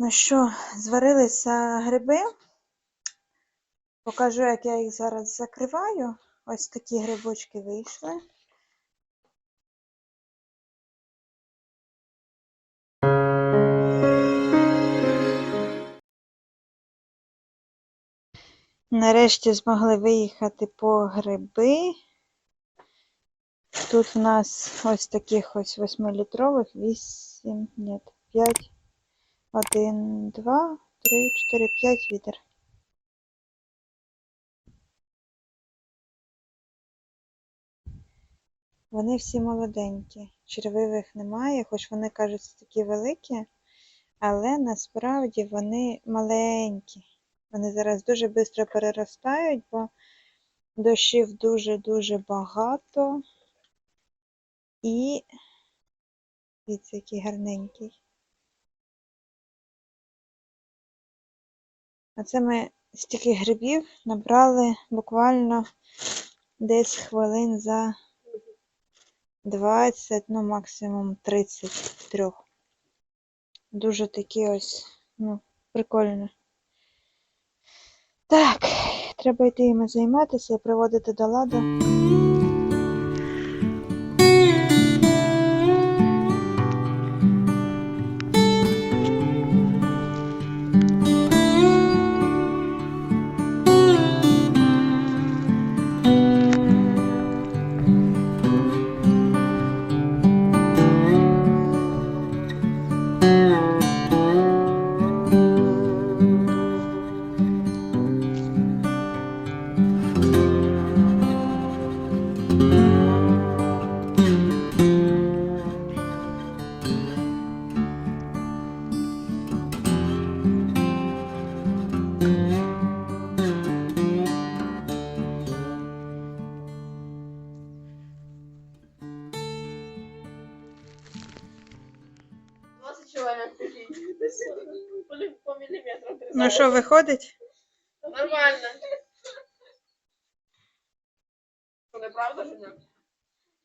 Ну що, зварилися гриби. Покажу, як я їх зараз закриваю. Ось такі грибочки вийшли. Нарешті змогли виїхати по гриби. Тут у нас ось таких ось 8-літрових, 8, ні, 5, 1, 2, 3, 4, 5 відер. Вони всі молоденькі. Червивих немає, хоч вони кажуться такі великі, але насправді вони маленькі. Вони зараз дуже швидко переростають, бо дощів дуже-дуже багато. І дивіться, який гарненький. Оце ми стільки грибів набрали буквально десь хвилин за 20, ну максимум 33. Дуже такі ось, ну, прикольно. Так, треба йти їми займатися і приводити до ладу. По. Ну що, виходить? Нормально.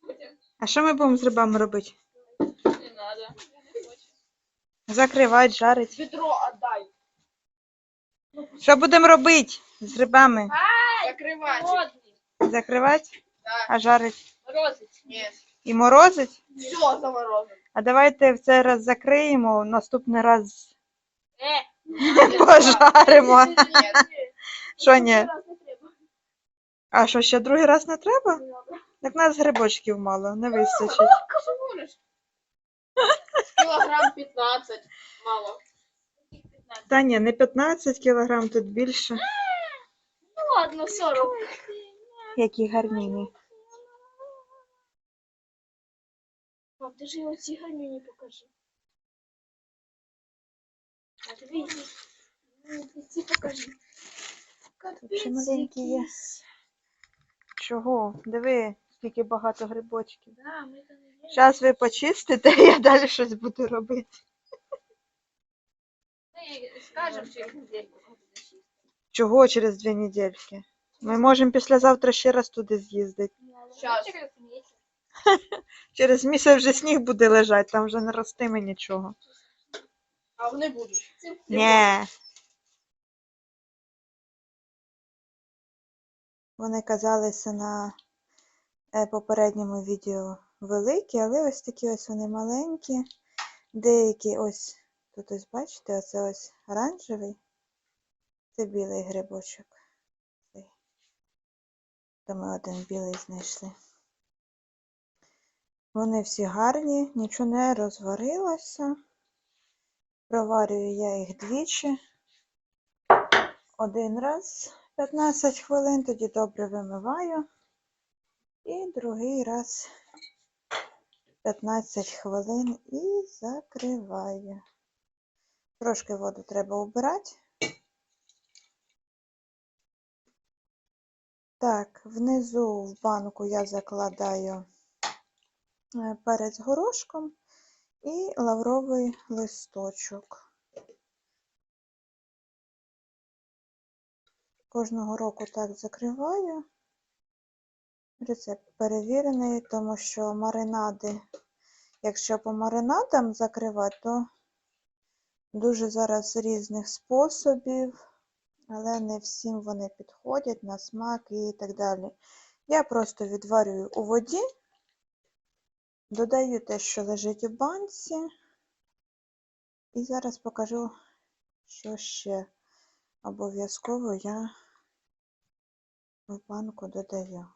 Нет? А що ми будемо з рибами робити? Не надо. Закривати, жарить. Ведро отдай. Що будемо робити з рибами? Закрывать. Закривати, Да. а жарить Морозить. Нет. і морозить? Все заморозено. А давайте в цей раз закриємо, наступний раз Э. пожаримо. Що ні? А що, ще другий раз не треба? Так нас грибочків мало, не вистачить. Кошевуришь. Килограмм 15. Мало. Та ні, не 15 кілограм, тут більше. Ну ладно, 40. Які гарніні. Мам, ты же его тихоню не покажи. А ты видишь? Ты покажи. Тут ще маленькі є. Чого? Диви, скільки багато грибочків. Да, мы это наверное. Зараз ви почистите, я далі щось буду робити. Мы скажем через недельку. как это чистить. Чого через дві недельки? Ми можемо післязавтра ще раз туди з'їздити. Щас. Через місяць вже сніг буде лежати, там вже не ростиме нічого. А вони будуть. Ні. Вони казалися на е, попередньому відео великі, але ось такі ось вони маленькі. Деякі ось, тут ось бачите, оце ось оранжевий. Це білий грибочок. То ми один білий знайшли. Вони всі гарні, нічого не розварилося. Проварюю я їх двічі. Один раз 15 хвилин, тоді добре вимиваю. І другий раз 15 хвилин і закриваю. Трошки воду треба убирати. Так, внизу в банку я закладаю перець горошком і лавровий листочок. Кожного року так закриваю. Рецепт перевірений, тому що маринади, якщо по маринадам закривати, то дуже зараз різних способів, але не всім вони підходять на смак і так далі. Я просто відварюю у воді, додаю те, що лежить у банці, і зараз покажу, що ще обов'язково я в банку додаю.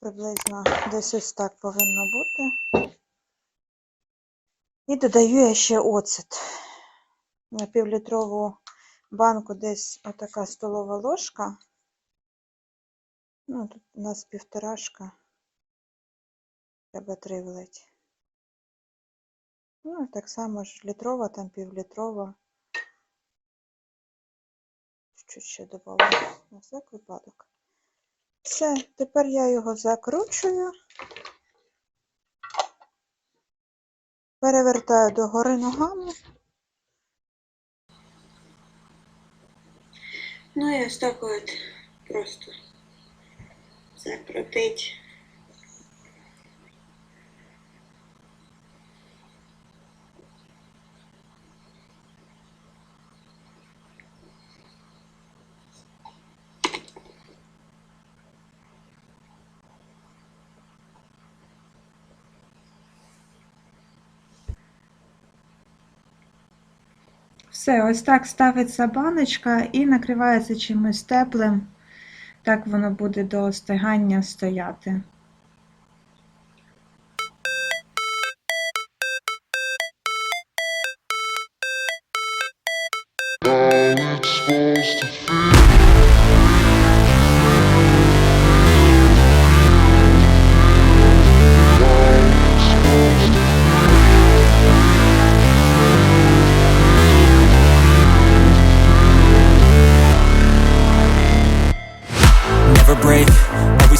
Приблизно десь ось так повинно бути. І додаю я ще оцет. На півлітрову банку десь отака столова ложка. Ну, тут у нас півторашка. Треба три влить. Ну, так само ж літрова, там півлітрова. Чуть ще додавлю на всяк випадок. Все, тепер я його закручую, перевертаю догори ногами. Ну і ось так от просто закрутить. Все, ось так ставиться баночка і накривається чимось теплим. Так воно буде до остигання стояти. Never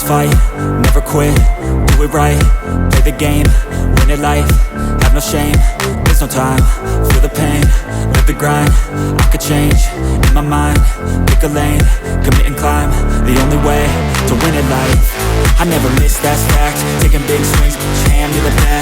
always fight, never quit, do it right, play the game, win it life, have no shame, there's no time, feel the pain, live the grind, I could change, in my mind, pick a lane, commit and climb, the only way to win it life, I never miss, that's fact, taking big swings, hand to the bat,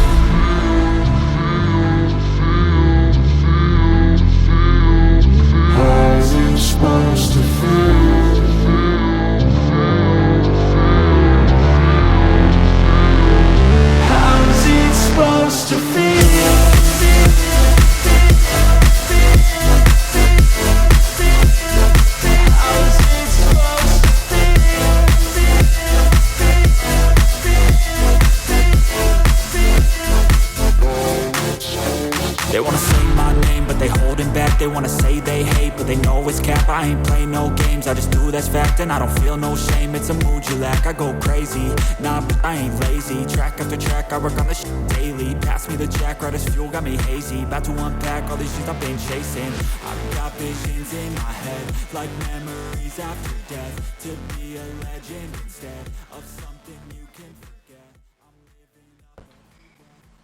I don't feel no shame, it's a mood you lack I go crazy, nah, but I ain't lazy Track after track, I work on this shit daily Pass me the jack, right as fuel, got me hazy About to unpack all these shit I've been chasing I've got visions in my head Like memories after death To be a legend instead Of something you can forget I'm living up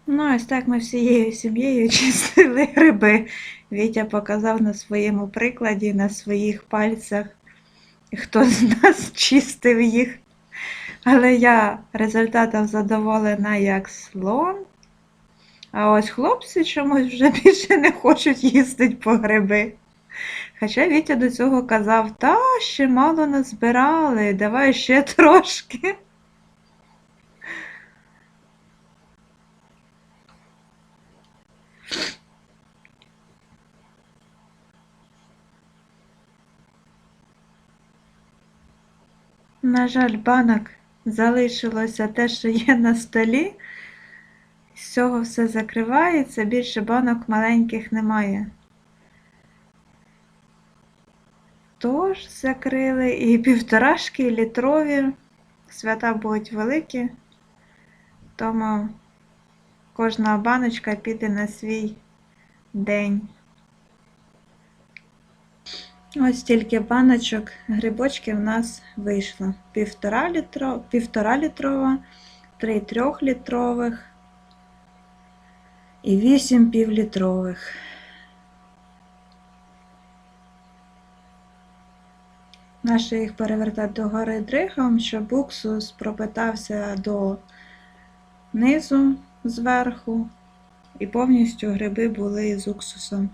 Ну, ось так ми всією сім'єю чистили гриби. Вітя показав на своєму прикладі, на своїх пальцях, Хто з нас чистив їх. Але я результатом задоволена як слон. А ось хлопці чомусь вже більше не хочуть їздити по гриби. Хоча Вітя до цього казав, та ще мало назбирали, давай ще трошки. На жаль, банок залишилося те, що є на столі. З цього все закривається, більше банок маленьких немає. Тож закрили і півторашки, і літрові. Свята будуть великі, тому кожна баночка піде на свій день. Ось тільки баночок грибочки в нас вийшло. Півтора, літро, півтора літрова, три трьохлітрових і вісім півлітрових. Наше їх перевертати догори дригом, щоб уксус пропитався до низу зверху, і повністю гриби були з уксусом.